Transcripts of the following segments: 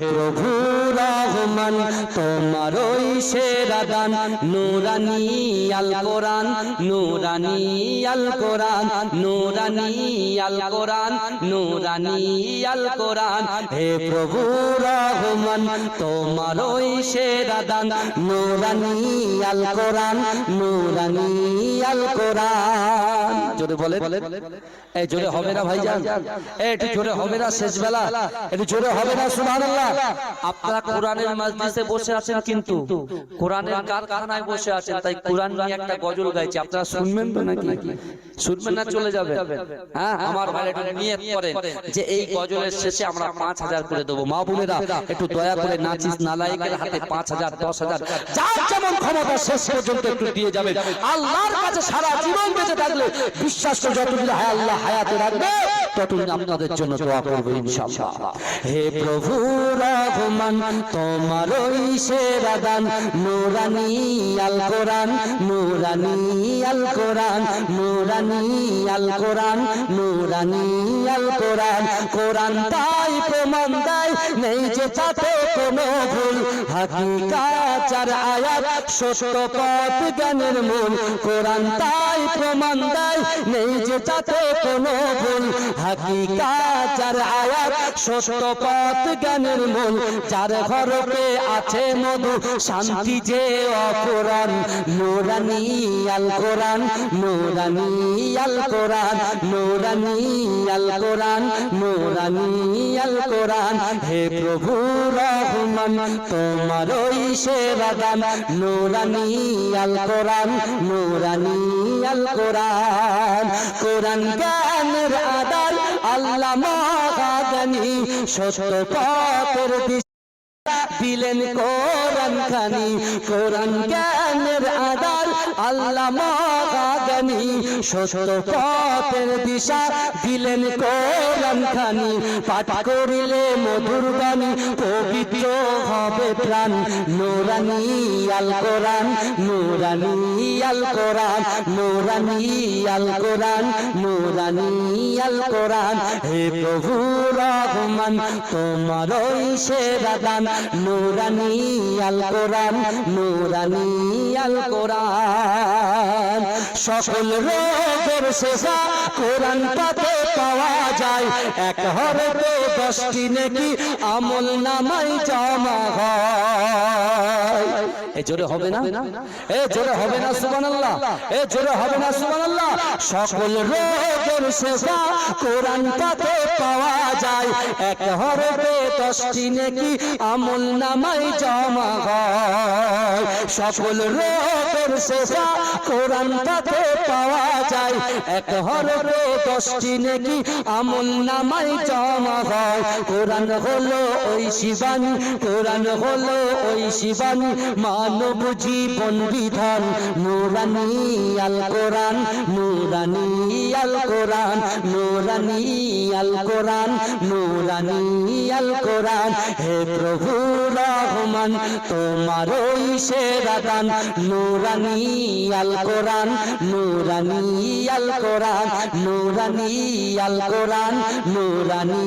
প্রভু রহমান তোমার ওই সেরা দান। নুরানি আল কোরআন, নুরানি আল কোরআন, নুরানি আল কোরআন, নুরানি আল কোরআন। হে প্রভু রহমান, তোমার ওই সেরা দান। নুরানি আল কোরআন, নুরানি আল কোরআন। জোরে বলে এই জোরে হবে না ভাইজান। একটু জোরে হবে না শেষ বেলা একটু জোরে হবে না, সুবহানাল্লাহ। আপনারা কোরআনের মাজলিসে বসে আছেন কিন্তু। কোরআনের কারখানায় বসে আছেন, তাই কোরআন নিয়ে একটা গজল গাইছে। আপনারা শুনবেন তো নাকি? শুনবেন না, চলে যাবে হ্যাঁ আমার ভাই একটু নিয়ত করেন যে এই গজলের শেষে আমরা পাঁচ হাজার করে দেবো। মা বোনেরা, একটু দয়া করে নাচিস নালায়েকের হাতে পাঁচ হাজার, দশ হাজার, যার যেমন ক্ষমতা শেষ পর্যন্ত একটু দিয়ে যাবে। আল্লাহর কাছে সারা জীবন বেঁচে থাকলে বিশ্বাস করে যতদিন হায় আল্লাহ হায়াতে রাখবে। ততদিন আপনাদের জন্য দোয়া করব ইনশাআল্লাহ হে প্রভু রহমান তোমার ওই সেরা দান। নুরানি আল কোরআন নুরানি আল কোরআন নুরানি আল কোরআন নুরানি আল কোরআন। কোরআন তাই প্রমাণ দেয় নেই যে তাতে কোনো ভুল। হাকিকাত চার আয়াত সত্য পথ জ্ঞানের মূল। কোরআন তাই প্রমাণ দেয় নেই যে তাতে কোনো ভুল। মধু, শান্তি যে অপরাণ। নুরানি আল কোরআন, নুরানি আল কোরআন, নুরানি আল কোরআন, নুরানি আল কোরআন। হে প্রভু রহমান, তোমার ওই দান। নুরানি আল কোরআন, নুরানি আল কোরআন। কোরআন আল্লাহ মহাগানি সত্য পথের দিলেন কোরআন খানি কোরআন জ্ঞানের আদার আল্লাহ মহাগানি সত্য পথের দিশা দিলেন কোরআন খানি। পাঠ করিলে মধুর বাণী, পবিত্র হবে প্রাণ। নোরানি আল কোরআন, নোরানি আল কোরআন, নোরানি আল কোরআন, নোরানি আল কোরআন। হে প্রভু রহমান, তোমার ওই সেরা দান। নোরানি আল কোরআন, নোরানি আল কোরআন। সকল রোগের শেষা কোরআন পাতে পাওয়া যায়। এক হরতে দশটি নাকি আমল নামাই জমা হয়। এ জোরে হবে না? এ জোরে হবে না, সুবহানাল্লাহ। এ জোরে হবে না, সুবহানাল্লাহ। সকল রোগের শেষা কোরআন পাতে পাওয়া যায়। এক হরতে দশটি নাকি, আমল নামাই জমা হয়। সকল রোগের শেষা কোরআন পাতে পাওয়া যায়। এক দশটি নাকি, আমল নামাই জমা হয়। কোরআন হলো ওই শিবানী, কোরআন হলো ওই শিবানী, মানব জীবন বিধান। নুরানি আল কোরআন, নুরানি আল কোরআন, নুরানি আল কোরআন। নুরানি আল কোরআন। হে প্রভু রহমান, তোমার ওই সেরা দান নুরানি আল কোরআন, নুরানি আল কোরআন, নুরানি আল কোরআন, নুরানি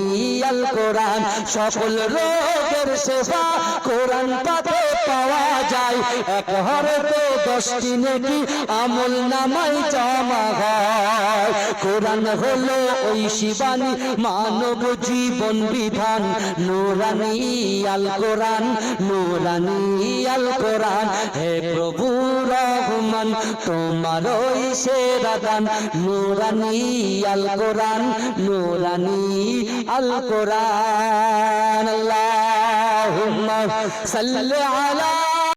আল কোরআন। সকল রোগের সেবা কোরআন পাতে পাওয়া যায়। এক হরতে দশটি নাকি আমল নামাই জমা হয়। কোরআন হলো ওই শিবানী মানব জীবন বিধান। নুরানি আল কোরআন, নুরানি আল কোরআন। হে প্রভু রহমান, তোমার ওই সেরা দান। নুরানি আল কোরআন, নুরানি আল কোরআন। আল্লাহুম্মা সাল্লি আলা